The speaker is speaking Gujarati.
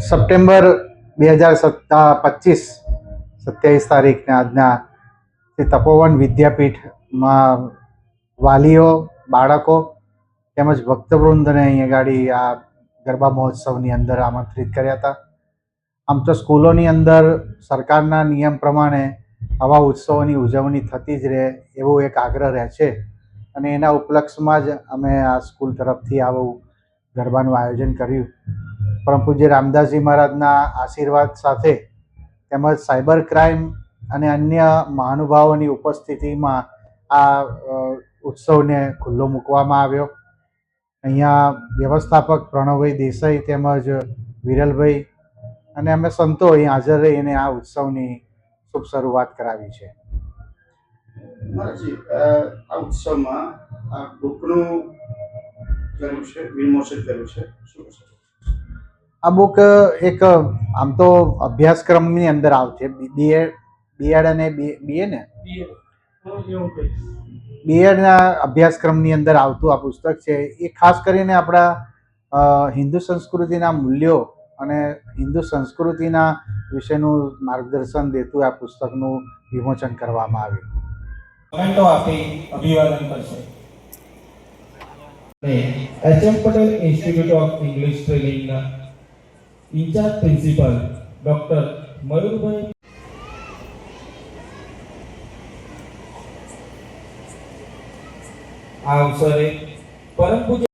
સપ્ટેમ્બર બે હજાર સત્તા પચીસ, સત્યાવીસ તારીખને આજના તે તપોવન વિદ્યાપીઠમાં વાલીઓ, બાળકો તેમજ ભક્તવૃંદને અહીંયા ગાડી આ ગરબા મહોત્સવની અંદર આમંત્રિત કર્યા હતા. આમ તો સ્કૂલોની અંદર સરકારના નિયમ પ્રમાણે આવા ઉત્સવોની ઉજવણી થતી જ રહે એવો એક આગ્રહ રહે છે અને એના ઉપલક્ષમાં જ અમે આ સ્કૂલ તરફથી આવું ગરબાનું આયોજન કર્યું. પરમ પૂજ્ય રામદાસજી મહારાજના આશીર્વાદ સાથે તેમજ સાયબર ક્રાઇમ અને અન્ય મહાનુભાવોની ઉપસ્થિતિમાં આ ઉત્સવને ખુલ્લો મૂકવામાં આવ્યો. અહીંયા વ્યવસ્થાપક પ્રણવભાઈ દેસાઈ તેમજ વિરલભાઈ અને અમે સંતો અહીં હાજર રહીને આ ઉત્સવની શુભ શરૂઆત કરાવી છે. આ ઉત્સવમાં આ બુકનું કર્યું છે, વિમોચન કર્યું છે. શું કહેશો? આ બુક એક આમ તો અભ્યાસક્રમની અંદર આવશે. બીએડ બીએડ અને બીએ ને બીએડના અભ્યાસક્રમની અંદર આવતું આ પુસ્તક છે. એ ખાસ કરીને આપણા હિન્દુ સંસ્કૃતિના મૂલ્યો અને હિન્દુ સંસ્કૃતિના વિશેનું માર્ગદર્શન દેતું આ પુસ્તકનું વિમોચન કરવામાં આવ્યું. કમેન્ટો આપી અભિવાદન કરશે. H M Patel institute of English ટ્રેનિંગના in-charge principal doctor મયુરભાઈ આ અવસરે પરમ પૂજ્ય